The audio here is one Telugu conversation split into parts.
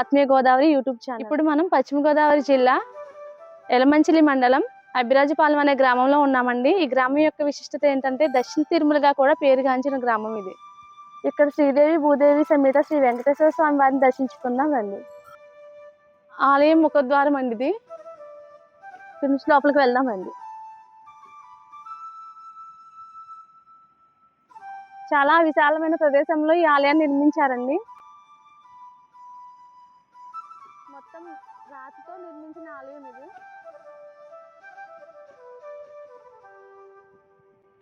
ఆత్మీయ గోదావరి యూట్యూబ్ ఛానల్. ఇప్పుడు మనం పశ్చిమ గోదావరి జిల్లా ఎలమంచిలి మండలం అభిరాజపాలెం అనే గ్రామంలో ఉన్నామండి. ఈ గ్రామం యొక్క విశిష్టత ఏంటంటే దక్షిణ తిరుమలగా కూడా పేరుగాంచిన గ్రామం ఇది. ఇక్కడ శ్రీదేవి భూదేవి సమేత శ్రీ వెంకటేశ్వర స్వామి వారిని దర్శించుకుందాం రండి ఆలయం ముఖద్వారం అండి ఇది. ఇక్కడ నుంచి లోపలికి వెళ్దామండి. చాలా విశాలమైన ప్రదేశంలో ఈ ఆలయాన్ని నిర్మించారండి. నిర్మించిన ఆలయం ఇది.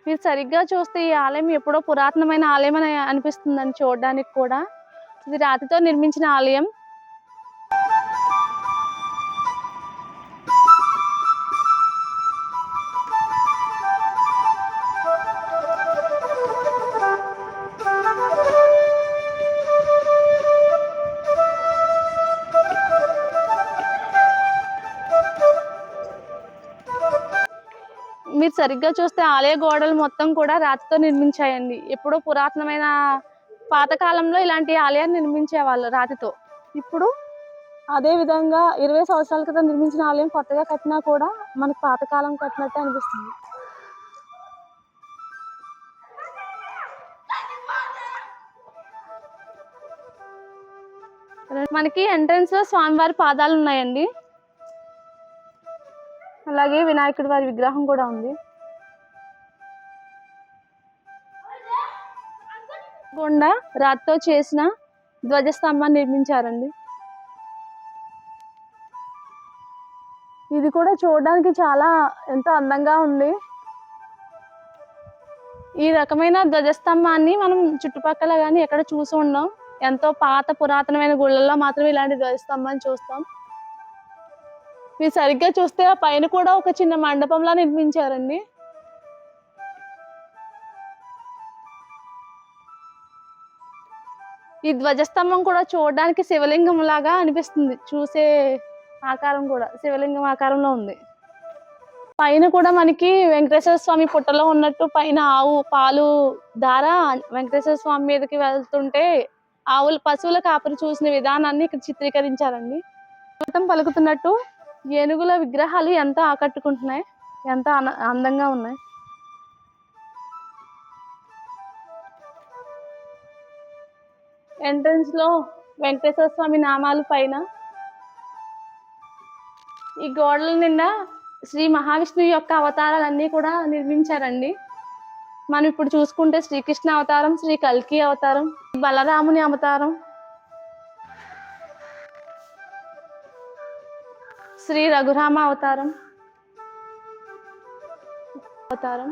మీరు సరిగ్గా చూస్తే ఈ ఆలయం ఎప్పుడో పురాతనమైన ఆలయం అని అనిపిస్తుందని చూడడానికి కూడా. ఇది రాతితో నిర్మించిన ఆలయం. సరిగ్గా చూస్తే ఆలయ గోడలు మొత్తం కూడా రాతితో నిర్మించాయండి. ఎప్పుడో పురాతనమైన పాతకాలంలో ఇలాంటి ఆలయాన్ని నిర్మించేవాళ్ళు రాతితో. ఇప్పుడు అదే విధంగా ఇరవై సంవత్సరాల క్రితం నిర్మించిన ఆలయం కొత్తగా కట్టినా కూడా మనకు పాతకాలం కట్టినట్టే అనిపిస్తుంది. మనకి ఎంట్రన్స్లో స్వామివారి పాదాలు ఉన్నాయండి. అలాగే వినాయకుడి వారి విగ్రహం కూడా ఉంది. కొండ రాతితో చేసిన ధ్వజస్తంభాన్ని నిర్మించారండి. ఇది కూడా చూడడానికి చాలా ఎంతో అందంగా ఉంది. ఈ రకమైన ధ్వజస్తంభాన్ని మనం చుట్టుపక్కల కానీ ఎక్కడ చూసి ఉండం. ఎంతో పాత పురాతనమైన గుళ్ళల్లో మాత్రమే ఇలాంటి ధ్వజస్తంభాన్ని చూస్తాం. మీరు సరిగ్గా చూస్తే ఆ పైన కూడా ఒక చిన్న మండపంలా నిర్మించారండి. ఈ ధ్వజస్తంభం కూడా చూడడానికి శివలింగం లాగా అనిపిస్తుంది. చూసే ఆకారం కూడా శివలింగం ఆకారంలో ఉంది. పైన కూడా మనకి వెంకటేశ్వర స్వామి పుట్టలో ఉన్నట్టు పైన ఆవు పాలు దార వెంకటేశ్వర స్వామి మీదకి వెళ్తుంటే ఆవులు పశువుల కాపరి చూసిన విధానాన్ని ఇక్కడ చిత్రీకరించారండి. మొత్తం పలుకుతున్నట్టు ఏనుగుల విగ్రహాలు ఎంతో ఆకట్టుకుంటున్నాయి ఎంతో అన- అందంగా ఉన్నాయి. ఎంట్రన్స్లో వెంకటేశ్వర స్వామి నామాలు పైన ఈ గోడల నిండా శ్రీ మహావిష్ణువు యొక్క అవతారాలన్నీ కూడా నిర్మించారండి. మనం ఇప్పుడు చూసుకుంటే శ్రీకృష్ణ అవతారం శ్రీ కల్కి అవతారం బలరాముని అవతారం శ్రీ రఘురామ అవతారం అవతారం.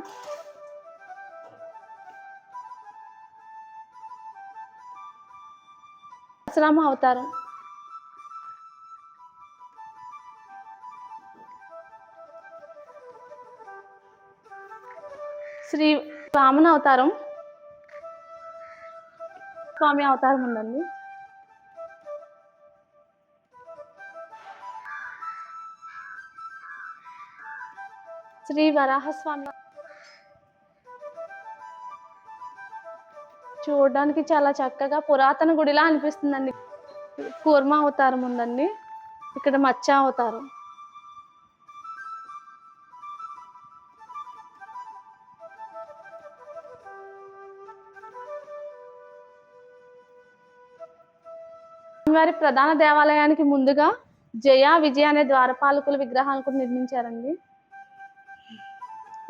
పరశురామ అవతారం. శ్రీ వామన అవతారం. స్వామి అవతారం ఉందండి. శ్రీ వరాహస్వామి చూడడానికి చాలా చక్కగా పురాతన గుడిలా అనిపిస్తుందండి. కూర్మ అవతారం ఉందండి. ఇక్కడ మత్స్య అవతారం. వారి ప్రధాన దేవాలయానికి ముందుగా జయ విజయ అనే ద్వారపాలకుల విగ్రహాలు కూడా నిర్మించారండి.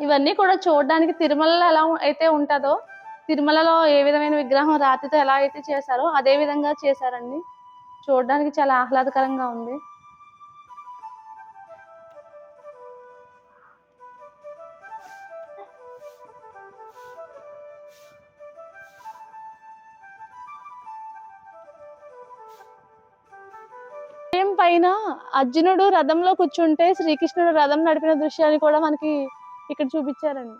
ఇవన్నీ కూడా చూడడానికి తిరుమలలో ఎలా అయితే ఉంటుందో తిరుమలలో ఏ విధమైన విగ్రహం రాతితో ఎలా అయితే చేశారో అదే విధంగా చేశారండి. చూడడానికి చాలా ఆహ్లాదకరంగా ఉంది. ఆలయం పైన అర్జునుడు రథంలో కూర్చుంటే శ్రీకృష్ణుడు రథం నడిపిన దృశ్యాన్ని కూడా మనకి ఇక్కడ చూపించారండి.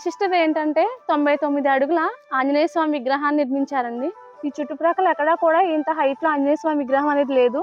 విశిష్టత ఏంటంటే తొంభై తొమ్మిది అడుగుల ఆంజనేయ స్వామి విగ్రహాన్ని నిర్మించారండి. ఈ చుట్టుప్రక్కల ఎక్కడా కూడా ఇంత హైట్లో ఆంజనేయ స్వామి విగ్రహం అనేది లేదు.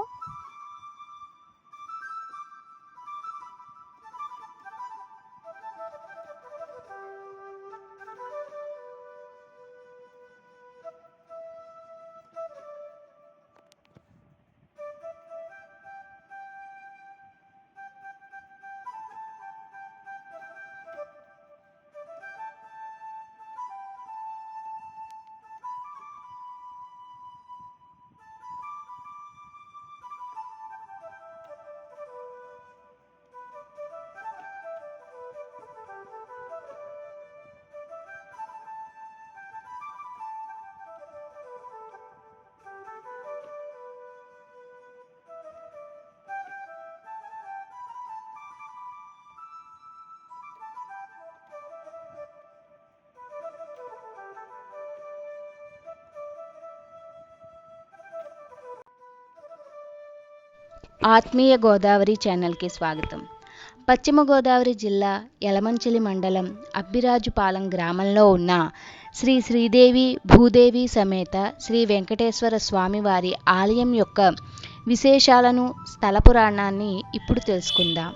ఆత్మీయ గోదావరి ఛానల్కి స్వాగతం. పశ్చిమ గోదావరి జిల్లా యలమంచిలి మండలం అబ్బిరాజుపాలెం గ్రామంలో ఉన్న శ్రీ శ్రీదేవి భూదేవి సమేత శ్రీ వెంకటేశ్వర స్వామివారి ఆలయం యొక్క విశేషాలను స్థల పురాణాన్ని ఇప్పుడు తెలుసుకుందాం.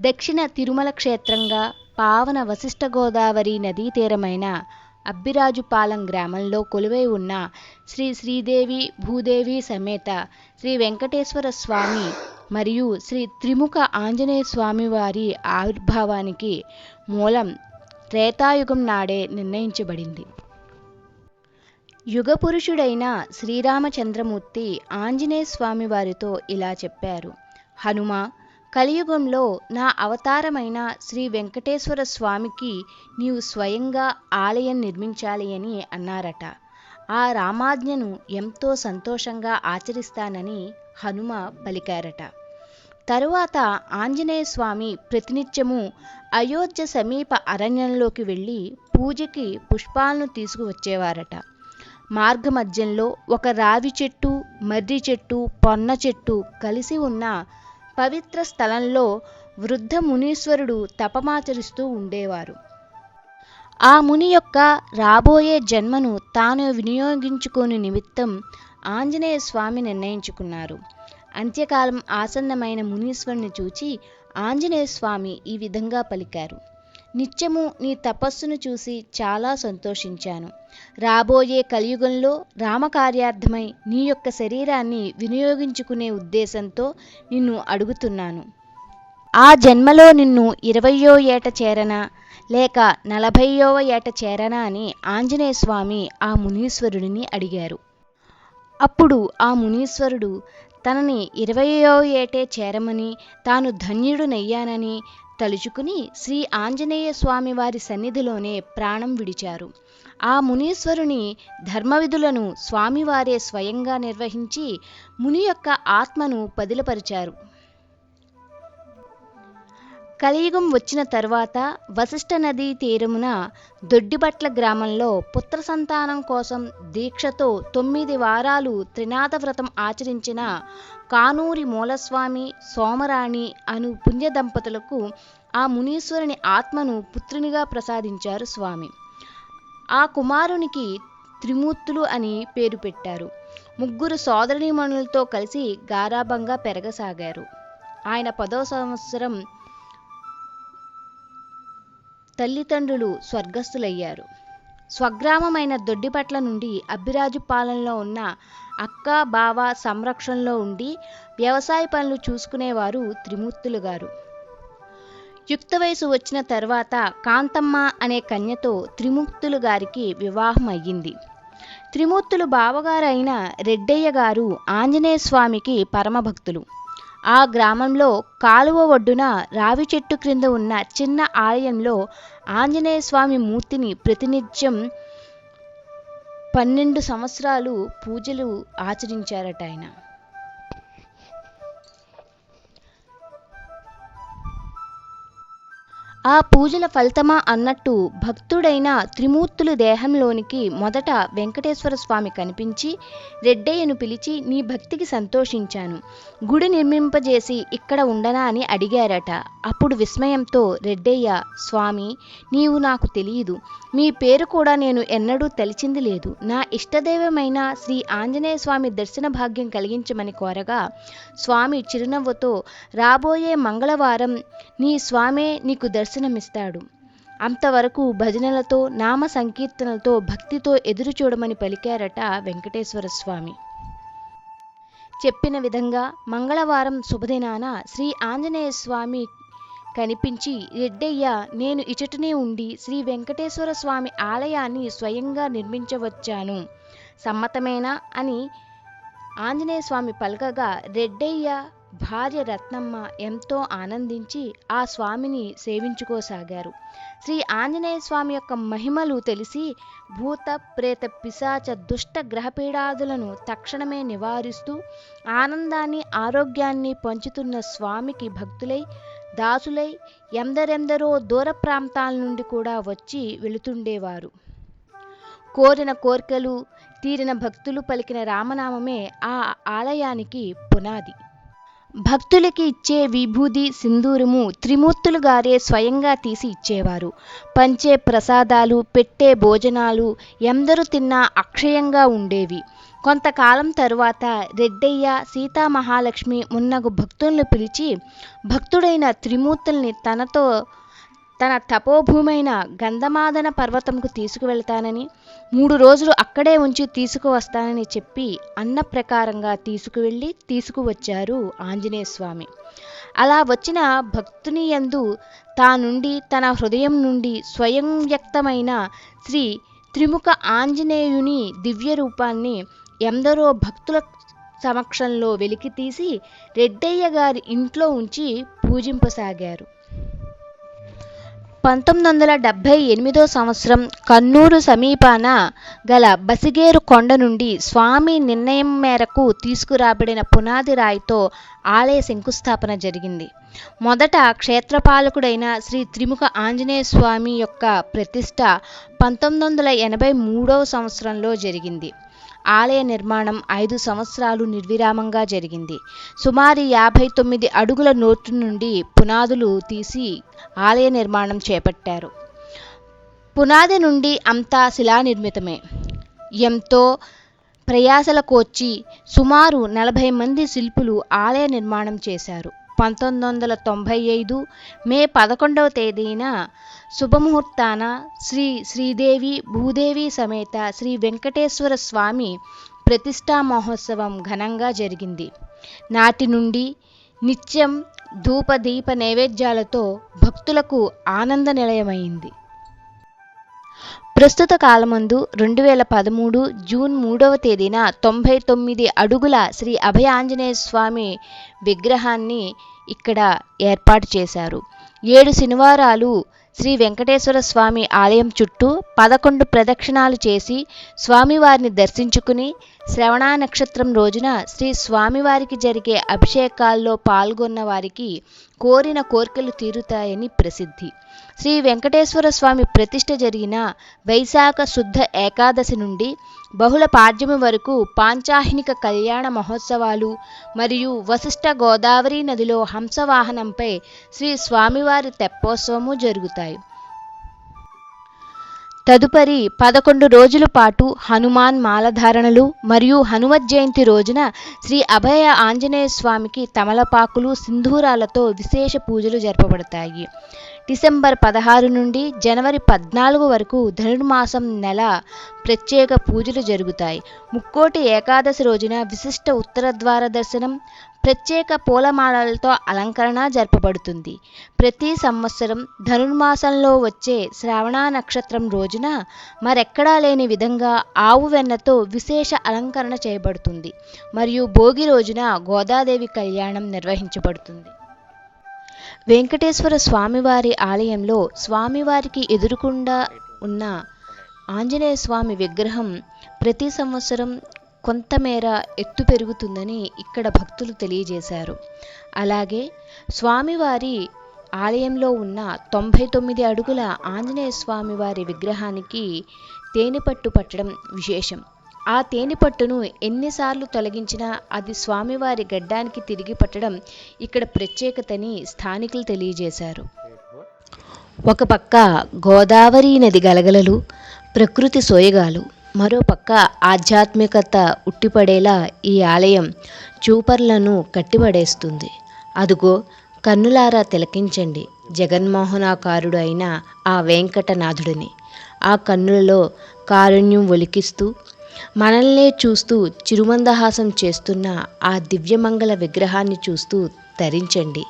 దక్షిణ తిరుమల క్షేత్రంగా పావన వశిష్ఠ గోదావరి నదీ తీరమైన అబ్బిరాజుపాలెం గ్రామంలో కొలువై ఉన్న శ్రీ శ్రీదేవి భూదేవి సమేత శ్రీ వెంకటేశ్వర స్వామి మరియు శ్రీ త్రిముఖ ఆంజనేయ స్వామి వారి ఆవిర్భావానికి మూలం త్రేతాయుగం నాడే నిర్ణయించబడింది. యుగపురుషుడైన శ్రీరామచంద్రమూర్తి ఆంజనేయ స్వామి వారితో ఇలా చెప్పారు. హనుమ కలియుగంలో నా అవతారమైన శ్రీ వెంకటేశ్వర స్వామికి నీవు స్వయంగా ఆలయం నిర్మించాలి అని అన్నారట. ఆ రామాజ్ఞను ఎంతో సంతోషంగా ఆచరిస్తానని హనుమ పలికారట. తరువాత ఆంజనేయ స్వామి ప్రతినిత్యము అయోధ్య సమీప అరణ్యంలోకి వెళ్ళి పూజకి పుష్పాలను తీసుకువచ్చేవారట. మార్గమధ్యంలో ఒక రావి చెట్టు మర్రి చెట్టు పొన్న చెట్టు కలిసి ఉన్న పవిత్ర స్థలంలో వృద్ధ మునీశ్వరుడు తపమాచరిస్తూ ఉండేవారు. ఆ ముని యొక్క రాబోయే జన్మను తాను వినియోగించుకోని నిమిత్తం ఆంజనేయ స్వామి నిర్ణయించుకున్నారు. అంత్యకాలం ఆసన్నమైన మునీశ్వరుని చూచి ఆంజనేయ స్వామి ఈ విధంగా పలికారు. నిత్యము నీ తపస్సును చూసి చాలా సంతోషించాను. రాబోయే కలియుగంలో రామకార్యార్థమై నీ యొక్క శరీరాన్ని వినియోగించుకునే ఉద్దేశంతో నిన్ను అడుగుతున్నాను. ఆ జన్మలో నిన్ను ఇరవయో ఏట చేరనా లేక నలభైయవ ఏట చేరనా అని ఆంజనేయ స్వామి ఆ మునీశ్వరుడిని అడిగారు. అప్పుడు ఆ మునీశ్వరుడు తనని ఇరవయో ఏటే చేరమని తాను ధన్యుడునయ్యానని తలుచుకుని శ్రీ ఆంజనేయ స్వామి వారి సన్నిధిలోనే ప్రాణం విడిచారు. ఆ మునీశ్వరుని ధర్మవిధులను స్వామివారే స్వయంగా నిర్వహించి ముని యొక్క ఆత్మను పదిలపరిచారు. కలియుగం వచ్చిన తర్వాత వశిష్ఠ నదీ తీరమున దొడ్డిపట్ల గ్రామంలో పుత్ర సంతానం కోసం దీక్షతో తొమ్మిది వారాలు త్రినాథ వ్రతం ఆచరించిన కానూరి మూలస్వామి సోమరాణి అను పుణ్య దంపతులకు ఆ మునీశ్వరుని ఆత్మను పుత్రునిగా ప్రసాదించారు స్వామి. ఆ కుమారునికి త్రిమూర్తులు అని పేరు పెట్టారు. ముగ్గురు సోదరిమణులతో కలిసి గారాభంగా పెరగసాగారు. ఆయన పదో సంవత్సరం తల్లిదండ్రులు స్వర్గస్థులయ్యారు. స్వగ్రామమైన దొడ్డిపట్ల నుండి అబ్బిరాజుపాలెంలో ఉన్న అక్క బావ సంరక్షణలో ఉండి వ్యవసాయ పనులు చూసుకునేవారు త్రిమూర్తులు గారు. యుక్త వయసు వచ్చిన తర్వాత కాంతమ్మ అనే కన్యతో త్రిమూర్తులు గారికి వివాహం అయ్యింది. త్రిమూర్తులు బావగారు అయిన రెడ్డయ్య గారు ఆంజనేయ స్వామికి పరమభక్తులు. ఆ గ్రామంలో కాలువ ఒడ్డున రావి చెట్టు క్రింద ఉన్న చిన్న ఆలయంలో ఆంజనేయ స్వామి మూర్తిని ప్రతినిత్యం పన్నెండు సంవత్సరాలు పూజలు ఆచరించారట ఆయన. ఆ పూజల ఫలితమా అన్నట్టు భక్తుడైన త్రిమూర్తులు దేహంలోనికి మొదట వెంకటేశ్వర స్వామి కనిపించి రెడ్డయ్యను పిలిచి నీ భక్తికి సంతోషించాను. గుడి నిర్మింపజేసి ఇక్కడ ఉండనా అని అడిగారట. అప్పుడు విస్మయంతో రెడ్డయ్య స్వామి నీవు నాకు తెలియదు. మీ పేరు కూడా నేను ఎన్నడూ తలిచింది లేదు. నా ఇష్టదైవమైన శ్రీ ఆంజనేయ స్వామి దర్శన భాగ్యం కలిగించమని కోరగా స్వామి చిరునవ్వుతో రాబోయే మంగళవారం నీ స్వామే నీకు దర్శనమిస్తాడు. అంతవరకు భజనలతో నామ సంకీర్తనలతో భక్తితో ఎదురు చూడమని పలికారట వెంకటేశ్వర స్వామి. చెప్పిన విధంగా మంగళవారం శుభదినాన శ్రీ ఆంజనేయ స్వామి కనిపించి రెడ్డయ్య నేను ఇచటనే ఉండి శ్రీ వెంకటేశ్వర స్వామి ఆలయాన్ని స్వయంగా నిర్మించవచ్చాను. సమ్మతమేనా? అని ఆంజనేయ స్వామి పలకగా రెడ్డయ్య భార్య రత్నమ్మ ఎంతో ఆనందించి ఆ స్వామిని సేవించుకోసాగారు. శ్రీ ఆంజనేయ స్వామి యొక్క మహిమలు తెలిసి భూత ప్రేత పిశాచ దుష్ట గ్రహపీడాదులను తక్షణమే నివారిస్తూ ఆనందాన్ని ఆరోగ్యాన్ని పంచుతున్న స్వామికి భక్తులై దాసులై ఎందరెందరో దూర ప్రాంతాల నుండి కూడా వచ్చి వెళుతుండేవారు. కోరిన కోర్కెలు తీరిన భక్తులు పలికిన రామనామమే ఆ ఆలయానికి పునాది. భక్తులకి ఇచ్చే విభూది సింధూరము త్రిమూర్తులు గారే స్వయంగా తీసి ఇచ్చేవారు. పంచే ప్రసాదాలు పెట్టే భోజనాలు ఎందరు తిన్నా అక్షయంగా ఉండేవి. కొంతకాలం తరువాత రెడ్డయ్య సీతామహాలక్ష్మి మున్నగు భక్తులను పిలిచి భక్తుడైన త్రిమూర్తుల్ని తనతో తన తపోభూమైన గంధమాదన పర్వతంకు తీసుకువెళ్తానని మూడు రోజులు అక్కడే ఉంచి తీసుకువస్తానని చెప్పి అన్న ప్రకారంగా తీసుకువెళ్ళి తీసుకువచ్చారు ఆంజనేయ స్వామి అలా వచ్చిన భక్తుని యందు తా నుండి తన హృదయం నుండి స్వయం వ్యక్తమైన శ్రీ త్రిముఖ ఆంజనేయుని దివ్య రూపాన్ని ఎందరో భక్తుల సమక్షంలో వెలికితీసి రెడ్డయ్య గారి ఇంట్లో ఉంచి పూజింపసాగారు. పంతొమ్మిది వందల డెబ్భై ఎనిమిదో సంవత్సరం కన్నూరు సమీపాన గల బసిగేరు కొండ నుండి స్వామి నిర్ణయం మేరకు తీసుకురాబడిన పునాది రాయితో ఆలయ శంకుస్థాపన జరిగింది. మొదట క్షేత్రపాలకుడైన శ్రీ త్రిముఖ ఆంజనేయ స్వామి యొక్క ప్రతిష్ట పంతొమ్మిది వందల ఎనభై మూడవ సంవత్సరంలో జరిగింది. ఆలయ నిర్మాణం ఐదు సంవత్సరాలు నిర్విరామంగా జరిగింది. సుమారు యాభై తొమ్మిది అడుగుల నోటు నుండి పునాదులు తీసి ఆలయ నిర్మాణం చేపట్టారు. పునాది నుండి అంతా శిలానిర్మితమే. ఎంతో ప్రయాసల కోర్చి సుమారు నలభై మంది శిల్పులు ఆలయ నిర్మాణం చేశారు. పంతొమ్మిది వందల తొంభై ఐదు మే పదకొండవ తేదీన శుభముహూర్తాన శ్రీ శ్రీదేవి భూదేవి సమేత శ్రీ వెంకటేశ్వర స్వామి ప్రతిష్టా మహోత్సవం ఘనంగా జరిగింది. నాటి నుండి నిత్యం ధూప దీప నైవేద్యాలతో భక్తులకు ఆనంద నిలయమైంది. ప్రస్తుత కాలమందు రెండు వేల పదమూడు జూన్ మూడవ తేదీన తొంభై తొమ్మిది అడుగుల శ్రీ అభయ ఆంజనేయ స్వామి విగ్రహాన్ని ఇక్కడ ఏర్పాటు చేశారు. ఏడు శనివారాలు శ్రీ వెంకటేశ్వర స్వామి ఆలయం చుట్టూ పదకొండు ప్రదక్షిణాలు చేసి స్వామివారిని దర్శించుకుని శ్రవణ నక్షత్రం రోజున శ్రీ స్వామివారికి జరిగే అభిషేకాల్లో పాల్గొన్న వారికి కోరిన కోర్కెలు తీరుతాయని ప్రసిద్ధి. శ్రీ వెంకటేశ్వర స్వామి ప్రతిష్ట జరిగిన వైశాఖ శుద్ధ ఏకాదశి నుండి బహుళ పాడ్యమి వరకు పాంచాహినిక కళ్యాణ మహోత్సవాలు మరియు వశిష్ఠ గోదావరి నదిలో హంసవాహనంపై శ్రీ స్వామివారి తెప్పోత్సవము జరుగుతాయి. తదుపరి పదకొండు రోజుల పాటు హనుమాన్ మాలధారణలు మరియు హనుమత్ జయంతి రోజున శ్రీ అభయ ఆంజనేయ స్వామికి తమలపాకులు సింధూరాలతో విశేష పూజలు జరపబడతాయి. డిసెంబర్ పదహారు నుండి జనవరి పద్నాలుగు వరకు ధనుర్మాసం నెల ప్రత్యేక పూజలు జరుగుతాయి. ముక్కోటి ఏకాదశి రోజున విశిష్ట ఉత్తర ద్వార దర్శనం ప్రత్యేక పూలమాలలతో అలంకరణ జరపబడుతుంది. ప్రతి సంవత్సరం ధనుర్మాసంలో వచ్చే శ్రావణ నక్షత్రం రోజున మరెక్కడా లేని విధంగా ఆవు వెన్నతో విశేష అలంకరణ చేయబడుతుంది. మరియు భోగి రోజున గోదాదేవి కళ్యాణం నిర్వహించబడుతుంది. వెంకటేశ్వర స్వామివారి ఆలయంలో స్వామివారికి ఎదురుకుండా ఉన్న ఆంజనేయ స్వామి విగ్రహం ప్రతి సంవత్సరం కొంతమేర ఎత్తు పెరుగుతుందని ఇక్కడ భక్తులు తెలియజేశారు. అలాగే స్వామివారి ఆలయంలో ఉన్న తొంభై తొమ్మిది అడుగుల ఆంజనేయ స్వామి వారి విగ్రహానికి తేనెపట్టు పట్టడం విశేషం. ఆ తేనెపట్టును ఎన్నిసార్లు తొలగించినా అది స్వామివారి గడ్డానికి తిరిగి పట్టడం ఇక్కడ ప్రత్యేకతని స్థానికులు తెలియజేశారు. ఒక పక్క గోదావరి నది గలగలలు ప్రకృతి సోయగాలు మరోపక్క ఆధ్యాత్మికత ఉట్టిపడేలా ఈ ఆలయం చూపర్లను కట్టిపడేస్తుంది. అదుగో కన్నులారా తిలకించండి. జగన్మోహనాకారుడు అయిన ఆ వెంకటనాథుడిని. ఆ కన్నులలో కారుణ్యం ఒలికిస్తూ మనల్నే చూస్తూ చిరుమందహాసం చేస్తున్న ఆ దివ్యమంగళ విగ్రహాన్ని చూస్తూ తరించండి.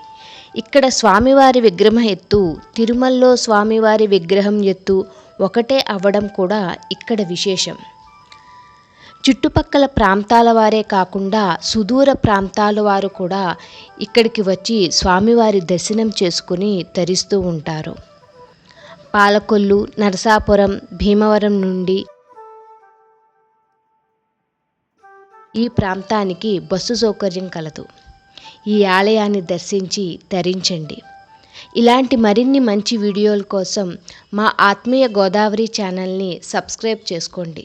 ఇక్కడ స్వామివారి విగ్రహం ఎత్తు తిరుమలలో స్వామివారి విగ్రహం ఎత్తు ఒకటే అవ్వడం కూడా ఇక్కడ విశేషం. చుట్టుపక్కల ప్రాంతాల వారే కాకుండా సుదూర ప్రాంతాల వారు కూడా ఇక్కడికి వచ్చి స్వామివారి దర్శనం చేసుకుని తరిస్తూ ఉంటారు. పాలకొల్లు నరసాపురం భీమవరం నుండి ఈ ప్రాంతానికి బస్సు సౌకర్యం కలదు. ఈ ఆలయాన్ని దర్శించి తరించండి. ఇలాంటి మరిన్ని మంచి వీడియోల కోసం మా ఆత్మీయ గోదావరి ఛానల్ని సబ్స్క్రైబ్ చేసుకోండి.